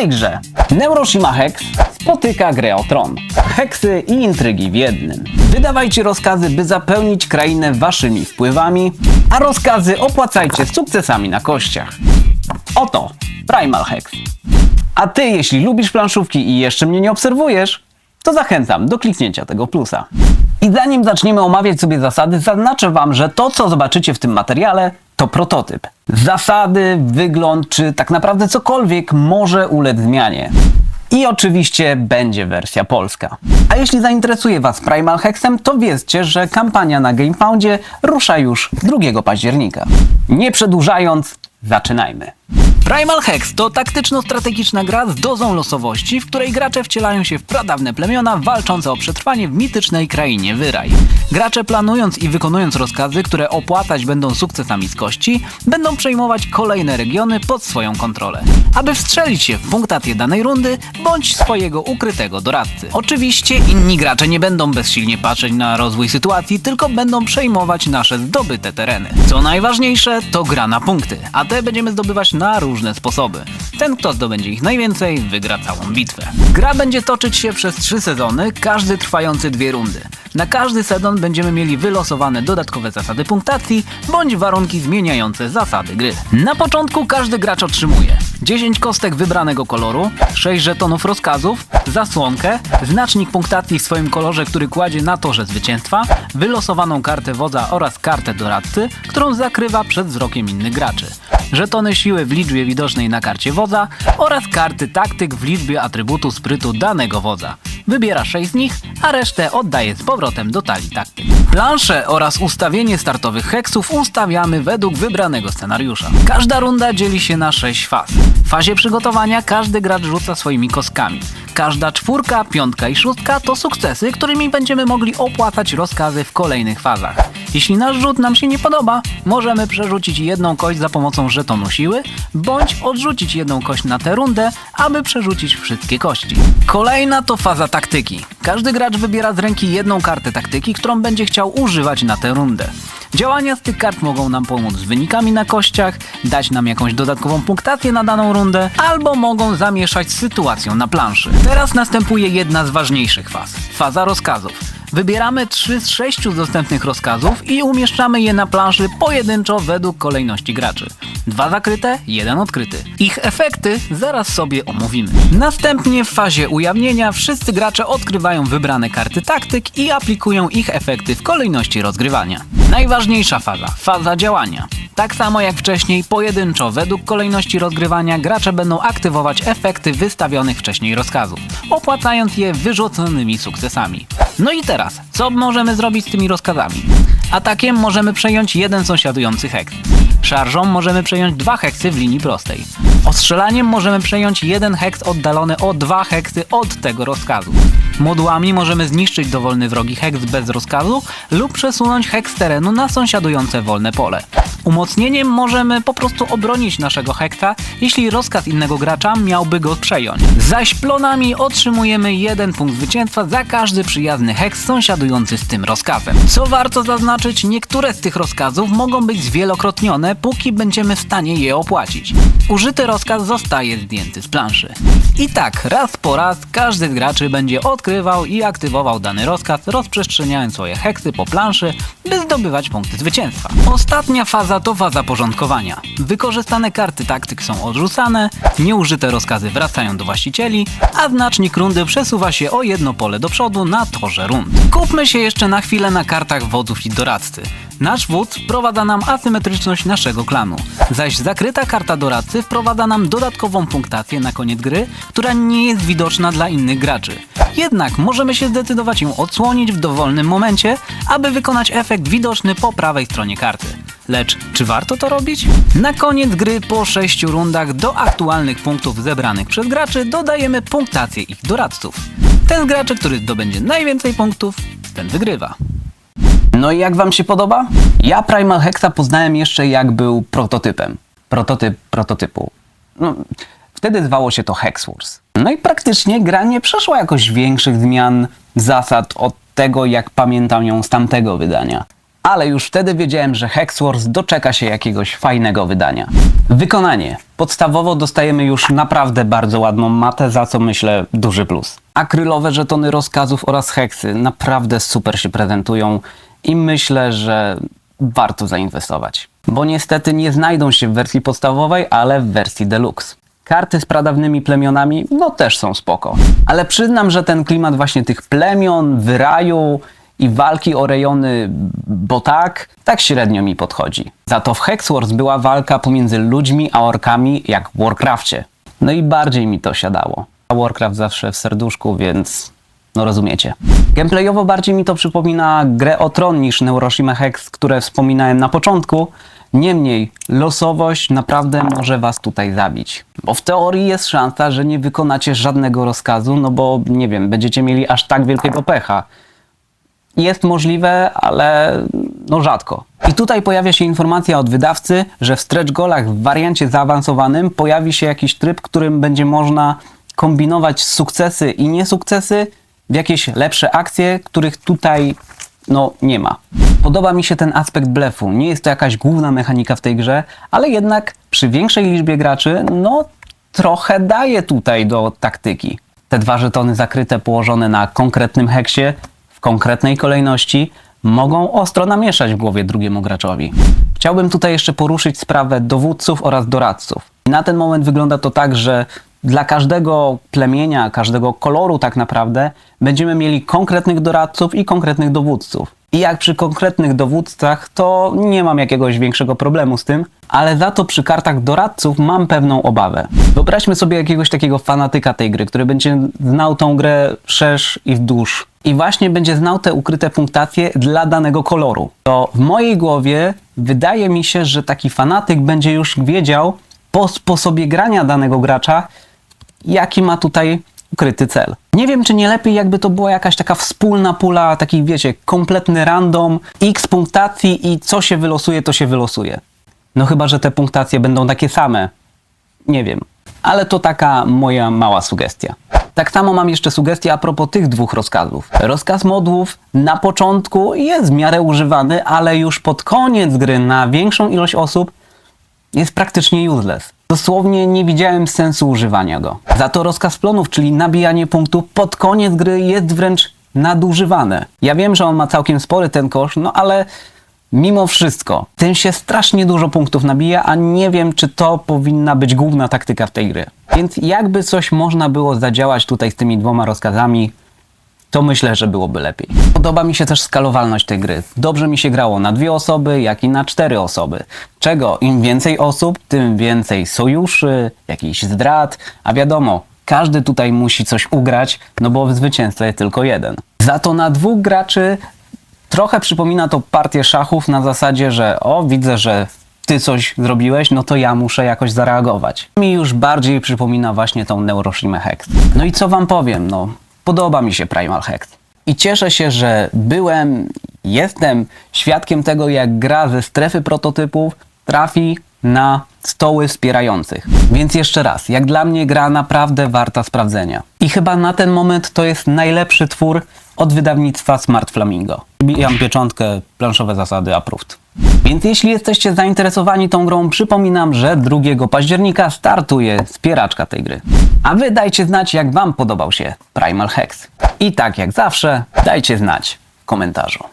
tej grze Neuroshima Hex spotyka grę o tron. Heksy i intrygi w jednym. Wydawajcie rozkazy, by zapełnić krainę waszymi wpływami, a rozkazy opłacajcie sukcesami na kościach. Oto Primal Hex. A ty, jeśli lubisz planszówki i jeszcze mnie nie obserwujesz, to zachęcam do kliknięcia tego plusa. I zanim zaczniemy omawiać sobie zasady, zaznaczę wam, że to, co zobaczycie w tym materiale, to prototyp. Zasady, wygląd, czy tak naprawdę cokolwiek może ulec zmianie. I oczywiście będzie wersja polska. A jeśli zainteresuje Was Primal Hexem, to wiedzcie, że kampania na GameFoundzie rusza już 2 października. Nie przedłużając, zaczynajmy. Primal Hex to taktyczno-strategiczna gra z dozą losowości, w której gracze wcielają się w pradawne plemiona walczące o przetrwanie w mitycznej krainie Wyraj. Gracze planując i wykonując rozkazy, które opłacać będą sukcesami z kości, będą przejmować kolejne regiony pod swoją kontrolę, aby wstrzelić się w punktację danej rundy bądź swojego ukrytego doradcy. Oczywiście inni gracze nie będą bezsilnie patrzeć na rozwój sytuacji, tylko będą przejmować nasze zdobyte tereny. Co najważniejsze, to gra na punkty, a te będziemy zdobywać na różne sposoby. Ten, kto zdobędzie ich najwięcej, wygra całą bitwę. Gra będzie toczyć się przez trzy sezony, każdy trwający dwie rundy. Na każdy sezon będziemy mieli wylosowane dodatkowe zasady punktacji bądź warunki zmieniające zasady gry. Na początku każdy gracz otrzymuje 10 kostek wybranego koloru, 6 żetonów rozkazów, zasłonkę, znacznik punktacji w swoim kolorze, który kładzie na torze zwycięstwa, wylosowaną kartę wodza oraz kartę doradcy, którą zakrywa przed wzrokiem innych graczy. Żetony siły w liczbie widocznej na karcie wodza oraz karty taktyk w liczbie atrybutu sprytu danego wodza. Wybiera 6 z nich, a resztę oddaje z powrotem do talii taktyk. Plansze oraz ustawienie startowych heksów ustawiamy według wybranego scenariusza. Każda runda dzieli się na 6 faz. Fazie przygotowania każdy gracz rzuca swoimi kostkami. Każda czwórka, piątka i szóstka to sukcesy, którymi będziemy mogli opłacać rozkazy w kolejnych fazach. Jeśli nasz rzut nam się nie podoba, możemy przerzucić jedną kość za pomocą żetonu siły, bądź odrzucić jedną kość na tę rundę, aby przerzucić wszystkie kości. Kolejna to faza taktyki. Każdy gracz wybiera z ręki jedną kartę taktyki, którą będzie chciał używać na tę rundę. Działania z tych kart mogą nam pomóc z wynikami na kościach, dać nam jakąś dodatkową punktację na daną rundę, albo mogą zamieszać z sytuacją na planszy. Teraz następuje jedna z ważniejszych faz faza rozkazów. Wybieramy 3 z 6 dostępnych rozkazów i umieszczamy je na planszy pojedynczo według kolejności graczy. Dwa zakryte, jeden odkryty. Ich efekty zaraz sobie omówimy. Następnie w fazie ujawnienia wszyscy gracze odkrywają wybrane karty taktyk i aplikują ich efekty w kolejności rozgrywania. Najważniejsza faza, faza działania. Tak samo jak wcześniej, pojedynczo według kolejności rozgrywania gracze będą aktywować efekty wystawionych wcześniej rozkazów, opłacając je wyrzuconymi sukcesami. No i teraz, co możemy zrobić z tymi rozkazami? Atakiem możemy przejąć jeden sąsiadujący heks. Szarżą możemy przejąć dwa heksy w linii prostej. Ostrzelaniem możemy przejąć jeden heks oddalony o dwa heksy od tego rozkazu. Modłami możemy zniszczyć dowolny wrogi heks bez rozkazu lub przesunąć heks terenu na sąsiadujące wolne pole. Umocnieniem możemy po prostu obronić naszego hekta, jeśli rozkaz innego gracza miałby go przejąć. Zaś plonami otrzymujemy jeden punkt zwycięstwa za każdy przyjazny heks sąsiadujący z tym rozkazem. Co warto zaznaczyć, niektóre z tych rozkazów mogą być zwielokrotnione, póki będziemy w stanie je opłacić. Użyty rozkaz zostaje zdjęty z planszy. I tak, raz po raz każdy z graczy będzie odkrywał i aktywował dany rozkaz, rozprzestrzeniając swoje heksy po planszy, by zdobywać punkty zwycięstwa. Ostatnia faza to faza porządkowania. Wykorzystane karty taktyk są odrzucane, nieużyte rozkazy wracają do właścicieli, a znacznik rundy przesuwa się o jedno pole do przodu na torze rund. Kupmy się jeszcze na chwilę na kartach wodzów i doradcy. Nasz wódz wprowadza nam asymetryczność naszego klanu, zaś zakryta karta doradcy wprowadza nam dodatkową punktację na koniec gry, która nie jest widoczna dla innych graczy. Jednak możemy się zdecydować ją odsłonić w dowolnym momencie, aby wykonać efekt widoczny po prawej stronie karty. Lecz czy warto to robić? Na koniec gry po 6 rundach do aktualnych punktów zebranych przez graczy dodajemy punktację ich doradców. Ten z graczy, który zdobędzie najwięcej punktów, ten wygrywa. No i jak wam się podoba? Ja Primal Hexa poznałem jeszcze jak był prototypem. Prototyp prototypu. No, wtedy zwało się to Hex Wars. No i praktycznie gra nie przeszła jakoś większych zmian zasad od tego, jak pamiętam ją z tamtego wydania. ale już wtedy wiedziałem, że Hexwars doczeka się jakiegoś fajnego wydania. Wykonanie. Podstawowo dostajemy już naprawdę bardzo ładną matę, za co myślę duży plus. Akrylowe żetony rozkazów oraz heksy naprawdę super się prezentują i myślę, że warto zainwestować. Bo niestety nie znajdą się w wersji podstawowej, ale w wersji deluxe. Karty z pradawnymi plemionami, no też są spoko. Ale przyznam, że ten klimat właśnie tych plemion, wyraju i walki o rejony, bo tak, tak średnio mi podchodzi. Za to w Hexwars była walka pomiędzy ludźmi a orkami, jak w Warcrafcie. No i bardziej mi to siadało. A Warcraft zawsze w serduszku, więc no rozumiecie. Gameplayowo bardziej mi to przypomina grę o tron niż Neuroshima Hex, które wspominałem na początku. Niemniej losowość naprawdę może was tutaj zabić. Bo w teorii jest szansa, że nie wykonacie żadnego rozkazu, no bo nie wiem, będziecie mieli aż tak wielkiego pecha. Jest możliwe, ale no rzadko. I tutaj pojawia się informacja od wydawcy, że w stretch goalach w wariancie zaawansowanym pojawi się jakiś tryb, którym będzie można kombinować sukcesy i niesukcesy w jakieś lepsze akcje, których tutaj no nie ma. Podoba mi się ten aspekt blefu. Nie jest to jakaś główna mechanika w tej grze, ale jednak przy większej liczbie graczy, no trochę daje tutaj do taktyki. Te dwa żetony zakryte położone na konkretnym heksie w konkretnej kolejności mogą ostro namieszać w głowie drugiemu graczowi. Chciałbym tutaj jeszcze poruszyć sprawę dowódców oraz doradców. Na ten moment wygląda to tak, że dla każdego plemienia, każdego koloru tak naprawdę będziemy mieli konkretnych doradców i konkretnych dowódców. I jak przy konkretnych dowódcach, to nie mam jakiegoś większego problemu z tym, ale za to przy kartach doradców mam pewną obawę. Wyobraźmy sobie jakiegoś takiego fanatyka tej gry, który będzie znał tą grę szerz i wdłuż i właśnie będzie znał te ukryte punktacje dla danego koloru. To w mojej głowie wydaje mi się, że taki fanatyk będzie już wiedział po sposobie grania danego gracza, jaki ma tutaj ukryty cel. Nie wiem, czy nie lepiej, jakby to była jakaś taka wspólna pula, taki wiecie, kompletny random, x punktacji i co się wylosuje, to się wylosuje. No chyba, że te punktacje będą takie same. Nie wiem. Ale to taka moja mała sugestia. Tak samo mam jeszcze sugestię a propos tych dwóch rozkazów. Rozkaz modłów na początku jest w miarę używany, ale już pod koniec gry na większą ilość osób jest praktycznie useless. Dosłownie nie widziałem sensu używania go. Za to rozkaz plonów, czyli nabijanie punktów pod koniec gry jest wręcz nadużywane. Ja wiem, że on ma całkiem spory ten kosz, no ale mimo wszystko tym się strasznie dużo punktów nabija, a nie wiem, czy to powinna być główna taktyka w tej gry. Więc jakby coś można było zadziałać tutaj z tymi dwoma rozkazami, to myślę, że byłoby lepiej. Podoba mi się też skalowalność tej gry. Dobrze mi się grało na dwie osoby, jak i na cztery osoby. Czego im więcej osób, tym więcej sojuszy, jakichś zdrad, a wiadomo, każdy tutaj musi coś ugrać, no bo zwycięzca jest tylko jeden. Za to na dwóch graczy trochę przypomina to partię szachów na zasadzie, że o, widzę, że ty coś zrobiłeś, no to ja muszę jakoś zareagować. Mi już bardziej przypomina właśnie tą Neuroshima Hex. No i co wam powiem, no podoba mi się Primal Hex. I cieszę się, że byłem, jestem świadkiem tego, jak gra ze strefy prototypów trafi na stoły wspierających. Więc jeszcze raz, jak dla mnie gra naprawdę warta sprawdzenia. I chyba na ten moment to jest najlepszy twór od wydawnictwa Smart Flamingo. Bijam pieczątkę, planszowe zasady approved. Więc jeśli jesteście zainteresowani tą grą, przypominam, że 2 października startuje wspieraczka tej gry. A wy dajcie znać, jak wam podobał się Primal Hex. I tak jak zawsze, dajcie znać w komentarzu.